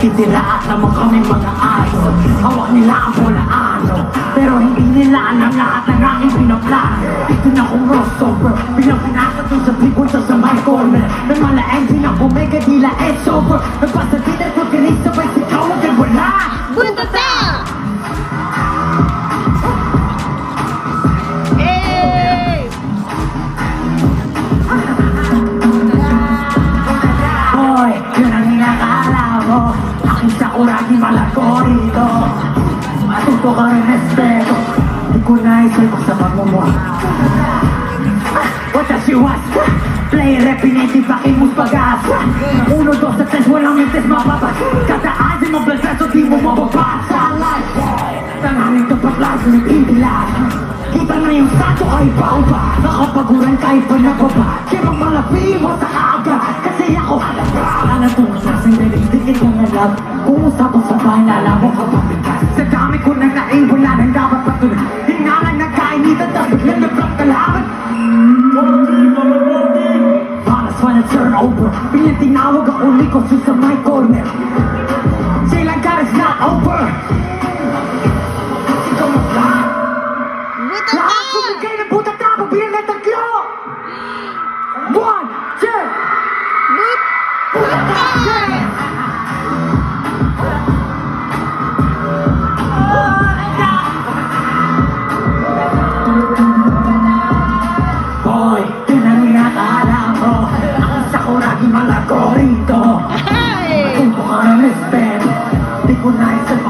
Titira naman kami mga ayos Hawak nila ang ano. Pero hindi nila alam lahat ng aking pinaplano. Ito na kong crossover. Bilang pinasa doon sa tribune sa my corner Nang malaeng pinapumega dila it's over Nagpasa mo Aking sakuragi malago rito Matuto ka rin respeto. Di ko naisip ko sa pagmumuha. Watashi was. Play repiniti pakimus pagas Uno, dos, at tres, walang mintes mababas. Kataasin mo balsaso, di mo mababasa Tanghaling tapat lang sa nag-iilan Kita na yung sato ay bauba Nakapaguran kahit pa nababa Kaya magmalapi mo sa aga Kasi ako Sana itong sasang dalig-digil ng alam Kung usapang sa bahay lalaw ka pabigas Sa dami ko na naing wala nang dapat patuloy Hinangan na kainitan dapat na nag-block kalaban Paras when it's turn over Bilang tinawag ang uli ko sa my corner like that it's not over Ikaw mag-lahat Bunta lahat sumigay ng buta na Pagbilang ng tatlo! One, sakuragi malago rito Ay! Kung ka ng respeto Di ko na isang